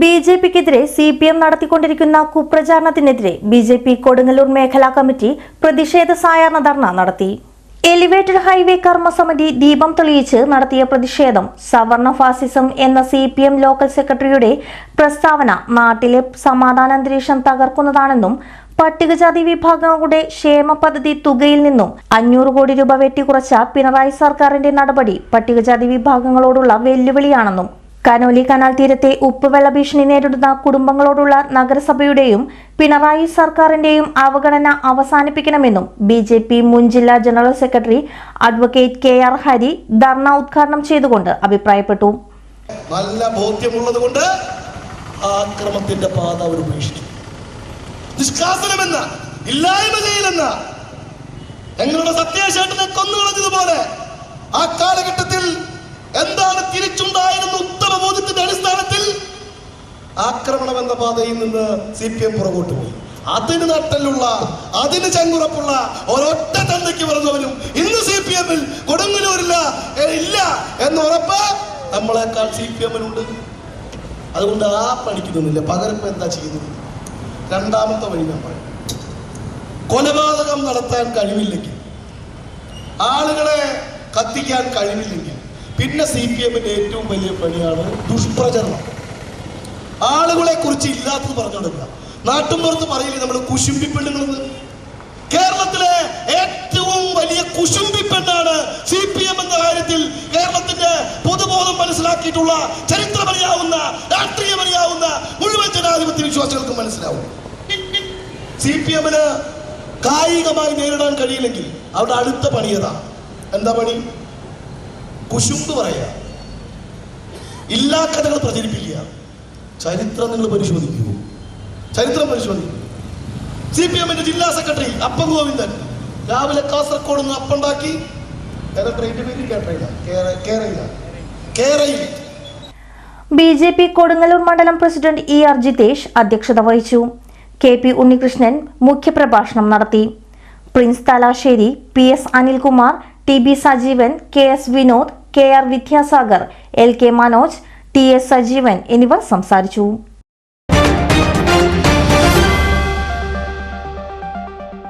B J പിക്കെതിരെ C P M നടത്തിക്കൊണ്ടിരിക്കുന്ന കുപ്രചാരണത്തിനെതിരെ ബി ജെ പി കൊടുങ്ങല്ലൂർ മേഖലാ കമ്മിറ്റി പ്രതിഷേധ സായാഹ്ന ധർണ നടത്തി. എലിവേറ്റഡ് ഹൈവേ കർമ്മസമിതി ദീപം തെളിയിച്ച് നടത്തിയ പ്രതിഷേധം സവർണ ഫാസിസം എന്ന സി പി എം ലോക്കൽ സെക്രട്ടറിയുടെ പ്രസ്താവന നാട്ടിലെ സമാധാനാന്തരീക്ഷം തകർക്കുന്നതാണെന്നും പട്ടികജാതി വിഭാഗങ്ങളുടെ ക്ഷേമ പദ്ധതി തുകയിൽ നിന്നും അഞ്ഞൂറ് കോടി രൂപ വെട്ടിക്കുറച്ച പിണറായി സർക്കാരിന്റെ നടപടി പട്ടികജാതി വിഭാഗങ്ങളോടുള്ള വെല്ലുവിളിയാണെന്നും കനോലി കനാൽ തീരത്തെ ഉപ്പുവെള്ള ഭീഷണി നേരിടുന്ന കുടുംബങ്ങളോടുള്ള നഗരസഭയുടെയും പിണറായി സർക്കാരിന്റെയും അവഗണന അവസാനിപ്പിക്കണമെന്നും ബി ജെ പി മുൻ ജില്ലാ general secretary advocate K R Hari dharna ഉദ്ഘാടനം ചെയ്തുകൊണ്ട് അഭിപ്രായപ്പെട്ടു. നല്ല ബോധ്യമുള്ളതുകൊണ്ട് ആക്രമത്തിന്റെ പാത അവർ ഉപേക്ഷിച്ചു. നിഷ്കാസനമെന്ന ഇല്ലായ്മ ചെയ്യലെന്ന ഞങ്ങളുടെ സത്യാശേട്ടനെ കൊന്നുകളഞ്ഞതുപോലെ ആ കാലഘട്ടത്തിൽ എന്താണ് തിരിച്ചുണ്ടായിരുന്ന ആക്രമണം എന്ന പാതയിൽ നിന്ന് സി പി എം പുറകോട്ട് പോയി അതിന് നട്ടലുള്ള അതിന് ചങ്കുറപ്പുള്ള ഒരൊറ്റ തന്തയ്ക്ക് പറഞ്ഞവരും ഇന്ന് സി പി എമ്മിൽ കൊടുങ്ങലൂരില്ല ഇല്ല എന്ന് ഉറപ്പ് നമ്മളെക്കാൾ സി പി എമ്മിനുണ്ട്. അതുകൊണ്ട് ആ പണിക്ക് പകരപ്പ് പകരം എന്താ ചെയ്യുന്നത്? രണ്ടാമത്തെ വഴി ഞാൻ പറയും. കൊലപാതകം നടത്താൻ കഴിവില്ലെങ്കിൽ ആളുകളെ കത്തിക്കാൻ കഴിവില്ലെങ്കിൽ പിന്നെ സി പി എമ്മിന്റെ ഏറ്റവും വലിയ പണിയാണ് ദുഷ്പ്രചരണം. ആളുകളെ കുറിച്ച് ഇല്ലാത്തത് പറഞ്ഞു കൊടുക്കുക നാട്ടുമ്പുറത്ത് പറയില്ലേ നമ്മൾ കുശുമ്പി കേരളത്തിലെ ഏറ്റവും വലിയ കുശുമ്പി പെണ്ണാണ് സി പി എം എന്ന കാര്യത്തിൽ കേരളത്തിന്റെ പൊതുബോധം മനസ്സിലാക്കിയിട്ടുള്ള ചരിത്രമറിയാവുന്ന രാഷ്ട്രീയമറിയാവുന്ന മുഴുവൻ ജനാധിപത്യ വിശ്വാസികൾക്ക് മനസ്സിലാവും. സി പി എമ്മിന് കായികമായി നേരിടാൻ കഴിയില്ലെങ്കിൽ അവരുടെ അടുത്ത പണിയതാ എന്താ പണി? കുശുമ്പ് പറയുക. ഇല്ലാ കഥകൾ പ്രചരിപ്പിക്കുക. ചരിത്രം നിങ്ങൾ പരിശോധിക്കൂ ചരിത്രം പരിശോധിക്കൂ. സി പി എമ്മിന്റെ ജില്ലാ സെക്രട്ടറി അപ്പം ഗോവിന്ദൻ രാവിലെ കാസർഗോഡ് നിന്ന് അപ്പുണ്ടാക്കി ബി ജെ പി കൊടുങ്ങല്ലൂർ മണ്ഡലം പ്രസിഡന്റ് ഇ ആർ ജിതേഷ് അധ്യക്ഷത വഹിച്ചു. കെ പി ഉണ്ണികൃഷ്ണൻ മുഖ്യപ്രഭാഷണം നടത്തി. Prince Thalassery P S Anilkumar T B Sajeevan K S Vinod K R Vidyasagar L K Manoj T S Sajeevan എന്നിവർ സംസാരിച്ചു